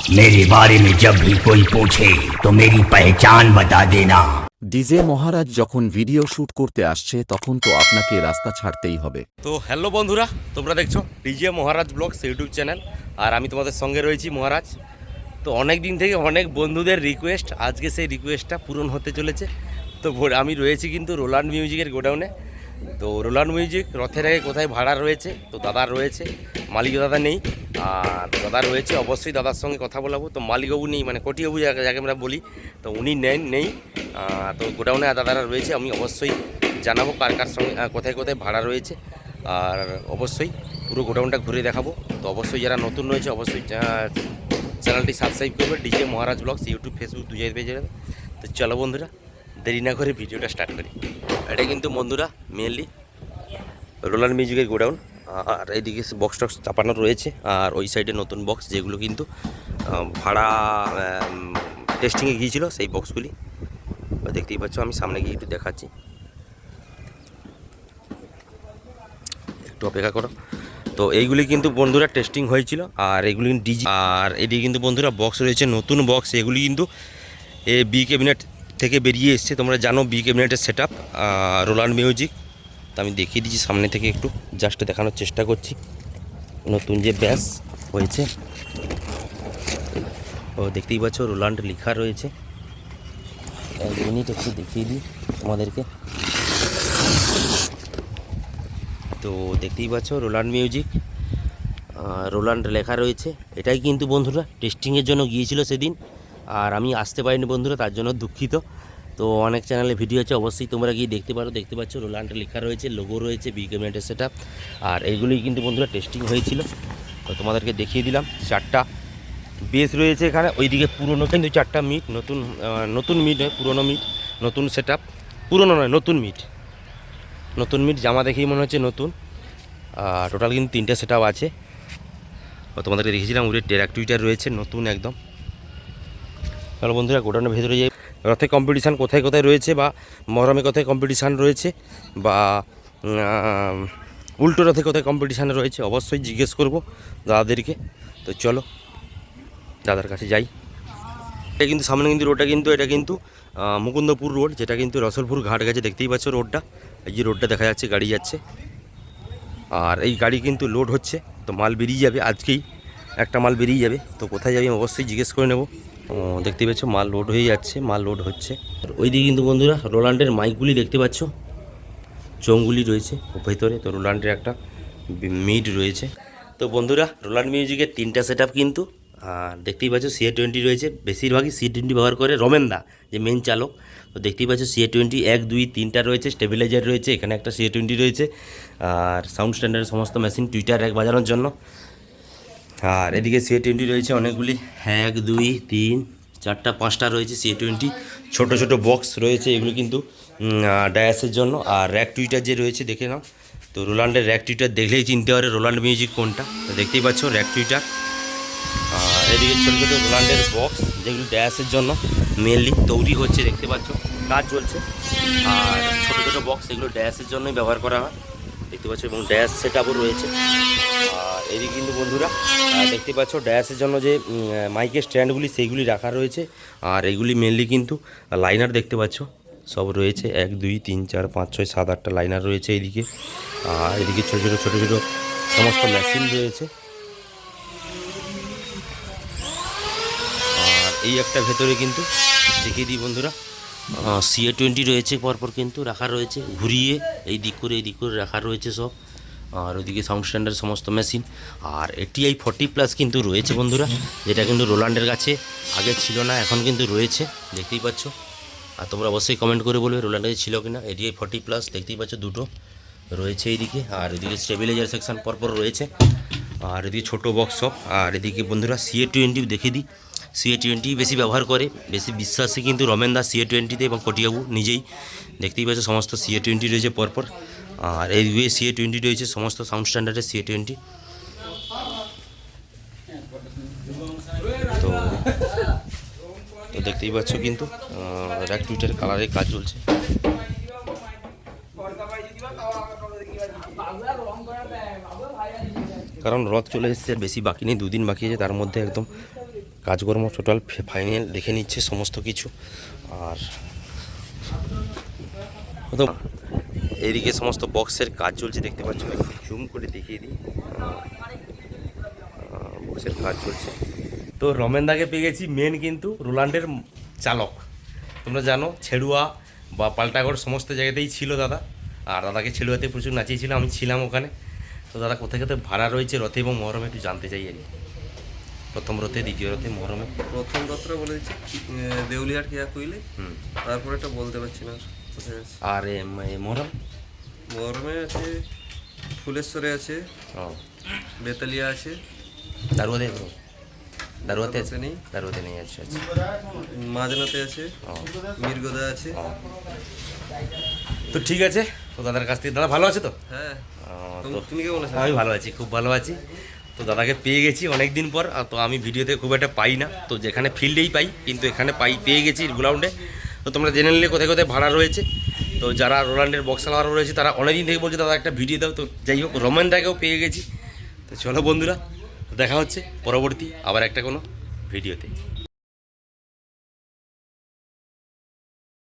मेरे बारे में जब भी कोई पूछे तो मेरी पहचान बता देना ডিজে মহারাজ যখন ভিডিও শুট করতে আসছে তখন তো আপনাকে রাস্তা ছাড়তেই হবে তো হ্যালো বন্ধুরা তোমরা দেখছো DJ Maharaj blogs YouTube channel আর আমি তোমাদের সঙ্গে রয়েছি মহারাজ তো অনেক দিন থেকে অনেক বন্ধুদের রিকোয়েস্ট আজকে সেই রিকোয়েস্টটা পূরণ হতে চলেছে তো ভোর- আমি রয়েছি কিন্তু রোলান্ড মিউজিকের গোডাউনে তো রোলান্ড মিউজিক রথের আগে কোথায় ভাড়া রয়েছে তো দাদার রয়েছে মালিক দাদা নেই আর দাদা রয়েছে, অবশ্যই দাদার সঙ্গে কথা বলাবো। তো মালিকবাবু নেই মানে কটিবাবু যাকে যাকে আমরা বলি, তো উনি নেন নেই। তো গোডাউনে দাদারা রয়েছে, আমি অবশ্যই জানাব কার কার সঙ্গে কোথায় কোথায় ভাড়া রয়েছে। আর অবশ্যই পুরো গোডাউনটা ঘুরে দেখাবো। তো অবশ্যই যারা নতুন রয়েছে, অবশ্যই চ্যানেলটি সাবস্ক্রাইব করবে, DJ Maharaj vlogs, YouTube Facebook দু জায়গায় পেয়ে যাবে। তো চলো বন্ধুরা, দেরি না করে ভিডিওটা স্টার্ট করি। এটা কিন্তু বন্ধুরা মেনলি রোলার মিউজিকের গোডাউন। আর এইদিকে বক্স টক্স চাপানো রয়েছে, আর ওই সাইডে নতুন বক্স যেগুলো কিন্তু ভাড়া টেস্টিংয়ে গিয়েছিল সেই বক্সগুলি দেখতেই পাচ্ছ, আমি সামনে গিয়ে একটু দেখাচ্ছি। একটু অপেক্ষা করো। তো এইগুলি কিন্তু বন্ধুরা টেস্টিং হয়েছিল, আর এগুলি ডিজি আর এদিকে কিন্তু বন্ধুরা বক্স রয়েছে, নতুন বক্স এগুলি কিন্তু এ বি ক্যাবিনেট থেকে বেরিয়ে এসছে। তোমরা জানো বি ক্যাবিনেটের সেট আপ রোলান্ড মিউজিক তো আমি দেখিয়ে দিচ্ছি, সামনে থেকে একটু জাস্ট দেখানোর চেষ্টা করছি। নতুন যে ব্যাস হয়েছে, ও দেখতেই পাচ্ছ, রোলান্ড লেখা রয়েছে। এক মিনিট একটু দেখিয়ে দিই তোমাদেরকে। তো দেখতেই পাচ্ছ, রোলান্ড মিউজিক রোলান্ড লেখা রয়েছে। এটাই কিন্তু বন্ধুরা টেস্টিংয়ের জন্য গিয়েছিল সেদিন, আর আমি আসতে পারিনি বন্ধুরা, তার জন্য দুঃখিত। তো অনেক চ্যানেলে ভিডিও আছে, অবশ্যই তোমরা গিয়ে দেখতে পারো। দেখতে পাচ্ছ রোলান্ড লেখা রয়েছে লোগো রয়েছে বি ক্যাবিনেটের সেট আর এইগুলি কিন্তু বন্ধুরা টেস্টিং হয়েছিল। তো তোমাদেরকে দেখিয়ে দিলাম, চারটা বেস রয়েছে এখানে। ওইদিকে পুরনো কিন্তু চারটা মিট নতুন নতুন মিট নয়, পুরনো মিট নতুন সেট আপ পুরনো নয়, নতুন মিট নতুন মিট জামা দেখেই মনে হচ্ছে নতুন। আর টোটাল কিন্তু তিনটে সেট আছে। ও তোমাদেরকে দেখেছিলাম উড়ে টুইটার রয়েছে, নতুন একদম। তাহলে বন্ধুরা, গোডাউনের ভেতরে যাই। রথে কম্পিটিশান কোথায় কোথায় রয়েছে বা মহরমে কোথায় কম্পিটিশান রয়েছে বা উল্টো রথে কোথায় কম্পিটিশান রয়েছে অবশ্যই জিজ্ঞেস করব দাদাদেরকে। তো চলো, দাদার কাছে যাই। এটা কিন্তু সামনে কিন্তু রোডটা কিন্তু, এটা কিন্তু মুকুন্দপুর রোড যেটা কিন্তু রসলপুর ঘাট গেছে, দেখতেই পাচ্ছ রোডটা এই যে রোডটা দেখা যাচ্ছে, গাড়ি যাচ্ছে। আর এই গাড়ি কিন্তু লোড হচ্ছে, তো মাল বেরিয়ে যাবে আজকেই, একটা মাল বেরিয়ে যাবে। তো কোথায় যাবে অবশ্যই জিজ্ঞেস করে নেব। ও, দেখতেই পাচ্ছ মাল লোড হয়ে যাচ্ছে মাল লোড হচ্ছে। ওইদিকে কিন্তু বন্ধুরা রোলান্ডের মাইকগুলি দেখতে পাচ্ছ। চোঙগুলি রয়েছে ভেতরে। তো রোলান্ডের একটা মিড রয়েছে। তো বন্ধুরা রোলান্ড মিউজিকের তিনটা সেট কিন্তু দেখতেই পাচ্ছ সিএ টোয়েন্টি রয়েছে। বেশিরভাগই সিএ টোয়েন্টি ব্যবহার করে রমেনদা যে মেন চালক। তো দেখতেই পাচ্ছ সিএ টোয়েন্টি এক দুই তিনটা রয়েছে স্টেবিলাইজার রয়েছে এখানে একটা সিএ টোয়েন্টি রয়েছে। আর সাউন্ড স্ট্যান্ডার্ডের সমস্ত মেশিন টুইটার এক বাজানোর জন্য। আর এদিকে সিএ টোয়েন্টি রয়েছে অনেকগুলি। এক, দুই, তিন, চারটা, পাঁচটা রয়েছে সিএ টোয়েন্টি ছোটো ছোটো বক্স রয়েছে এগুলো কিন্তু ডায়াসের জন্য। আর র্যাক টুইটার যে রয়েছে, দেখে নাও। তো রোলান্ডের র্যাক টুইটার দেখলেই চিনতে পারে রোলান্ড মিউজিক কোনটা। তো দেখতেই পাচ্ছ র্যাক টুইটার আর এদিকে ছোটো ছোটো রোলান্ডের বক্স যেগুলো ড্যাশের জন্য মেনলি তৈরি হচ্ছে, দেখতে পাচ্ছ। কাজ চলছে। আর ছোটো ছোটো বক্স এগুলো ড্যাশের জন্যই ব্যবহার করা হয়। দেখতে পাচ্ছ, এবং ড্যাশ সেট আপও রয়েছে। আর এদিকে কিন্তু বন্ধুরা দেখতে পাচ্ছ ড্যাশের জন্য যে মাইকের স্ট্যান্ডগুলি সেইগুলি রাখা রয়েছে। আর এগুলি মেনলি কিন্তু লাইনার দেখতে পাচ্ছ, সব রয়েছে। এক, দুই, তিন, চার, পাঁচ, ছয়, সাত, আটটা লাইনার রয়েছে এইদিকে আর এদিকে ছোটো ছোটো ছোটো ছোটো সমস্ত মেশিন রয়েছে। আর এই একটা ভেতরে কিন্তু দেখিয়ে দিই বন্ধুরা। সিএ টোয়েন্টি রয়েছে পরপর কিন্তু রাখা রয়েছে, ঘুরিয়ে এই দিক করে, এই দিক করে রাখা রয়েছে সব। আর ওইদিকে সাউন্ড স্ট্যান্ডার্ড সমস্ত মেশিন আর এটিআই ফর্টি প্লাস কিন্তু রয়েছে বন্ধুরা, যেটা কিন্তু রোলান্ডের কাছে আগে ছিল না, এখন কিন্তু রয়েছে, দেখতেই পাচ্ছ। আর তোমরা অবশ্যই কমেন্ট করে বলবে রোলান্ডের ছিল কিনা। এটিআই ফর্টি প্লাস দেখতেই পাচ্ছ দুটো রয়েছে এইদিকে। আর এদিকে স্টেবিলাইজার সেকশন পরপর রয়েছে। আর এদিকে ছোটো বক্স সব। আর এদিকে বন্ধুরা সিএ টোয়েন্টি দেখে দিই। সিএ টোয়েন্টি বেশি ব্যবহার করে, বেশি বিশ্বাসী কিন্তু রমেন দাস সিএ টোয়েন্টিতে এবং কটিয়াবু নিজেই দেখতেই পাচ্ছ সমস্ত সিএ টোয়েন্টি রয়েছে পরপর। আর এই দুয়ে সিএ টোয়েন্টি রয়েছে, সমস্ত সাউন্ড স্ট্যান্ডার্ডের সিএ টোয়েন্টি তো তো দেখতেই পাচ্ছ কিন্তু র্যাক টুইটার কালারে কাজ চলছে। কারণ রথ চলে এসেছে বেশি বাকি নেই, দুদিন বাকি আছে, তার মধ্যে একদম কাজকর্ম টোটাল ফাইনাল দেখে নিচ্ছে সমস্ত কিছু। আর তো এইদিকে সমস্ত বক্সের কাজ চলছে, দেখতে পাচ্ছ জুম করে দেখিয়ে দিই। বক্সের কাজ চলছে। তো রমেনদাকে পেয়ে গেছি মেন কিন্তু রোলান্ডের চালক। তোমরা জানো, ছেড়ুয়া বা পাল্টাগড় সমস্ত জায়গাতেই ছিল দাদা। আর দাদাকে ছেড়ুয়াতে প্রচুর নাচিয়েছিল, আমি ছিলাম ওখানে। তো দাদা কোথায় কোথায় ভাড়া রয়েছে রথে এবং মহরমে একটু জানতে চাই আর কি প্রথম রথে দ্বিতীয় রথে মহরমে? প্রথম কথাটা বলে দিচ্ছি দেউলিয়ার কিয়া কইলে তারপরে এটা বলতে পারছি না কোথায় আছে? আর মহরম? মহরমে আছে ফুলেশ্বরে আছে বেতালিয়া আছে। দারুয়াতে দারুয়াতে আছে নেই। দারুয়াতে নেই আচ্ছা আচ্ছা। মাজনাতে আছে মিরগোদা আছে। তো ঠিক আছে তো দাদার কাছ থেকে। দাদা ভালো আছে তো? হ্যাঁ। তুমি কেমন আছো? আমি ভালো আছি খুব ভালো আছি। তো দাদাকে পেয়ে গেছি অনেক দিন পর তো আমি ভিডিওতে খুব একটা পাই না। তো যেখানে ফিল্ডেই পাই, কিন্তু এখানে পাই, পেয়ে গেছি গ্রাউন্ডে তো তোমরা জেনে নিলে কোথায় কোথায় ভাড়া রয়েছে। তো যারা রোলান্ডের বক্সাল ভাড়া রয়েছে, তারা অনেকদিন থেকে বলছে, দাদা, একটা ভিডিও দাও। তো যাই হোক রোমানদাকেও পেয়ে গেছি। তো চলো বন্ধুরা, দেখা হচ্ছে পরবর্তী আবার একটা কোনো ভিডিওতে।